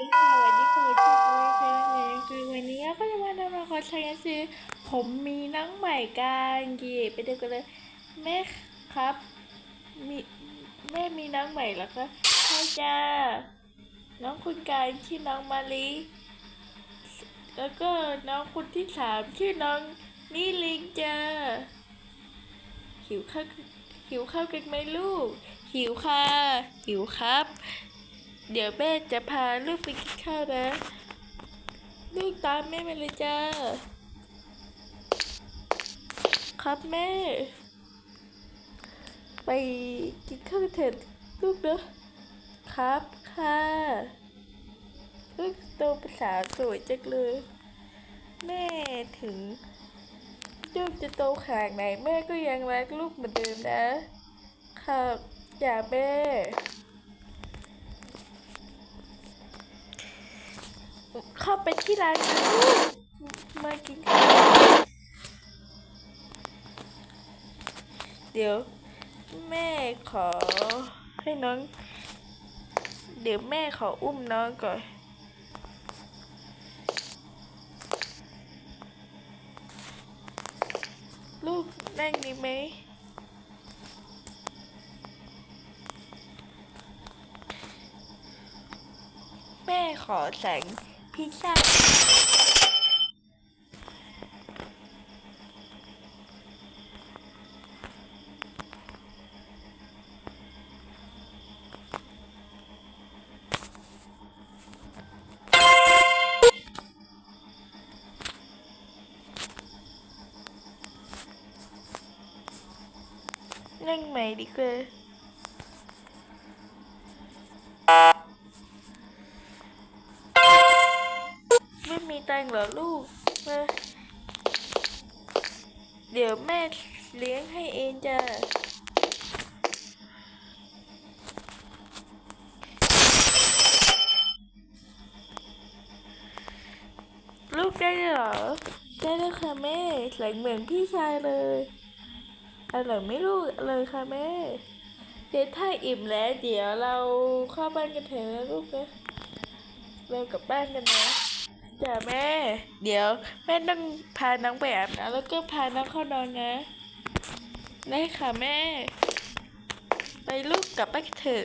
ดีค่ะวันนี้คุณชอบไหมคะคือวันนี้ก็จะมาทำละครชายซื้อผมมีน้องใหม่กันกีไปดูกันเลยแม่ครับ มีแม่มีน้องใหม่แล้วก็ใช่จ้าน้องคุณการชื่อน้องมาลีแล้วก็น้องคนที่สามชื่อน้องนิลิงจ้าหิวข้าวหิวข้าวกันไหมลูก หิวค่ะ หิวครับ เดี๋ยวแม่จะพาลูกไปกินข้าวนะ ลูกตามแม่มาเลยจ้า ครับแม่ ไปกินข้าวเถิดลูกเนอะครับค่ะลูกโตภาษาสวยจังเลย แม่ถึงลูกจะโตขนาดไหนแม่ก็ยังรักลูกเหมือนเดิมนะ ครับอย่าแม่ เข้าไปที่ร้านมากินข้เดี๋ยว แม่ขอให้น้อง เดี๋ยวแม่ขออุ้มน้องก่อน ลูกนั่งดีไหมแม่ขอแสง พิซซ่านั่ง งเหรอลูกมาเดี๋ยวแม่เลี้ยงให้เองจ้ะลูกได้เหรอ ได้แล้วค่ะแม่ใส่เหมือนพี่ชายเลยอร่อยไหม่ลูกอร่อยค่ะแม่เดี๋ยวถ้าอิ่มแล้ว เดี๋ยวเราเข้าบ้านกันเถอะนะลูกนะ เรากลับบ้านกันนะ จ้าแม่ เดี๋ยว แม่ต้องพาน้องไปอาบน้ำแล้วก็พาน้องเข้านอนนะได้ค่ะแม่ ไปลูกกลับบ้านกันเถอะ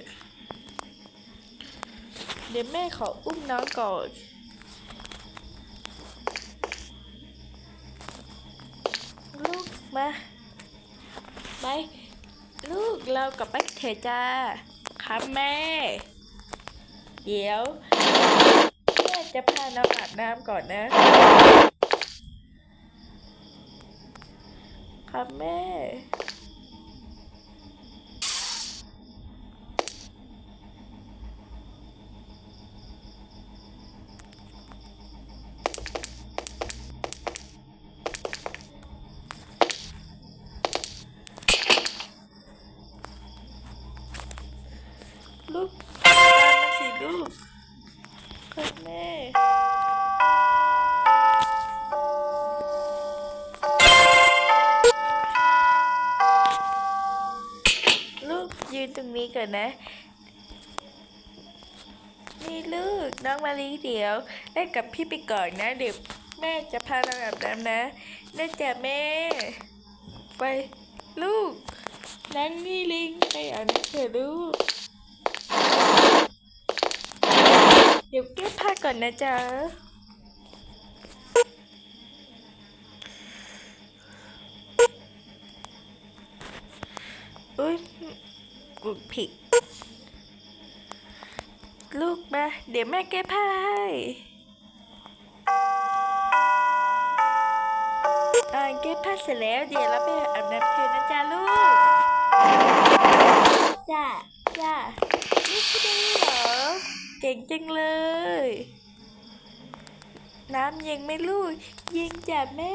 เดี๋ยวแม่ขออุ้มน้องก่อนลูกมาไปลูกเรากลับไปเถอะจ้าครับแม่ เดี๋ยว จะพาน้องอาบน้ำก่อนนะ ครับแม่ ลูกตามมาสิลูก ครับแม่ลูกยืนตรงนี้ก่อนนะ นี่ลูกน้องมาลีเดี๋ยวได้กับพี่ไปก่อนนะเดี๋ยวแม่จะพาเราอาบน้ำนะน่าจะแม่ ไปลูกนั่งนี่ลิงไปอาบน้ำเถอะลูก เดี๋ยวเก็บผ้าก่อนนะจ๊ะอุ้ยกุดผิด ลูกมา เดี๋ยวแม่แก้ผ้าให้อ่าแก้ผ้าเสร็จแล้ว เดี๋ยวเราไปอาบน้ำเธอนะจ๊ะลูก จ้าจ้านี่คือได้เหรอ จ๋งจังเลย น้ำยังไม่ลูกยิงจ้ะแม่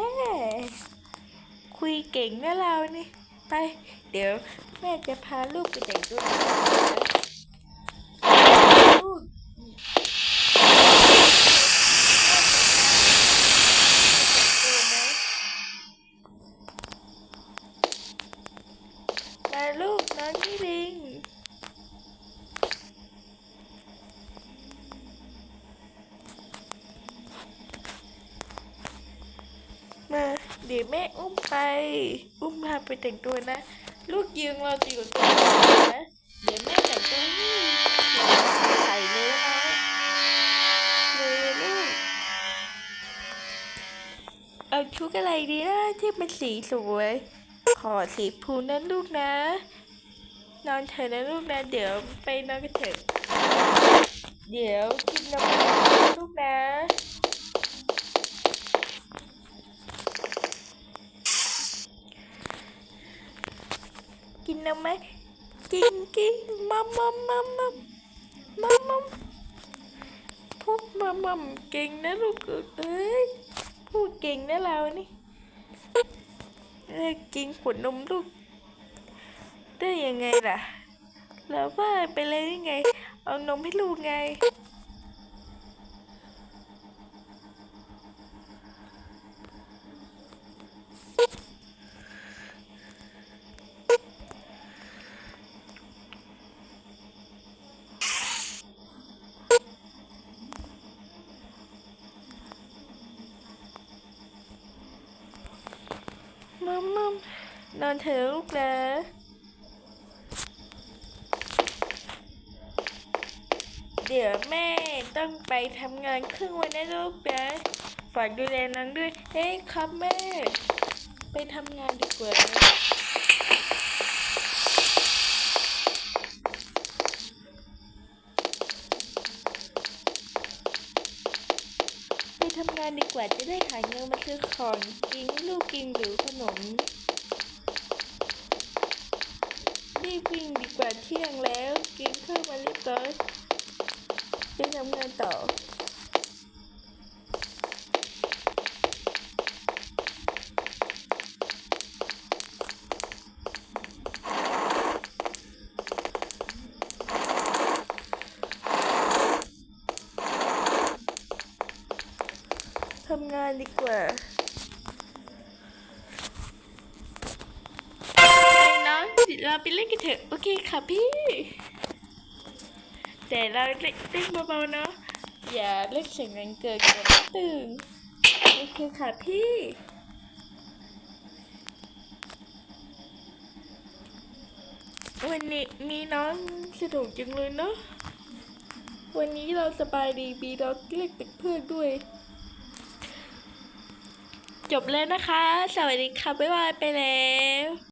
คุยเก่งนะเรานี่ ไป เดี๋ยวแม่จะพาลูกไปแต่งตัวลูกมาลูกน้องนี่ลิง เดี๋ยว แม่อุ้มไป อุ้มพาไปแต่งตัวนะ ลูกยืนรอจะอยู่ตรงนี้นะ เดี๋ยวแม่แต่งตัวให้ใส่เลยนะเลยลูก เอาชุดอะไรดีนะที่เป็นสีสวย ขอสีพูนะลูกนะ นอนเถอะนะลูกนะ เดี๋ยวไปนอนกันเถอะ เดี๋ยวกินนมนะลูกนะ นนมไหมกินกินมัมมัมมัมมัมมัมมัมพวกมัมมัมเก่งนะลูกเอ้ยพูดเก่งนะเรานี่เอ้กินขวดนมลูก ได้ยังไงล่ะแล้วว่าไปเลยยังไง เอานมให้ลูกไง มัมมัม นอนเถอะลูกนะเดี๋ยวแม่ต้องไปทำงานครึ่งวันนะลูกนะฝากดูแลน้องด้วยเฮ้ยครับแม่ ไปทำงานดีกว่านะไปทำงานดีกว่าจะได้หาเงินมาซื้อของกินลูกกินหรือขนม รีบวิ่งดีกว่าเที่ยงแล้วกินข้าวมาเรียบร้อยไปทำงานต่อทำงานดีกว่า ไปน้อง เราไปเล่นกันเถอะ โอเคค่ะพี่ แต่เราเล่นเบาๆเนาะ อย่าเล่นเสียงแรงเกินเดี๋ยวไม่ตื่นโอเคค่ะพี่ วันนี้มีน้องสนุกจังเลยเนาะ วันนี้เราสบายดีบีเราเล่นเป็นเพื่อนด้วย จบแล้วนะคะ สวัสดีค่ะ บ๊ายบายไปแล้ว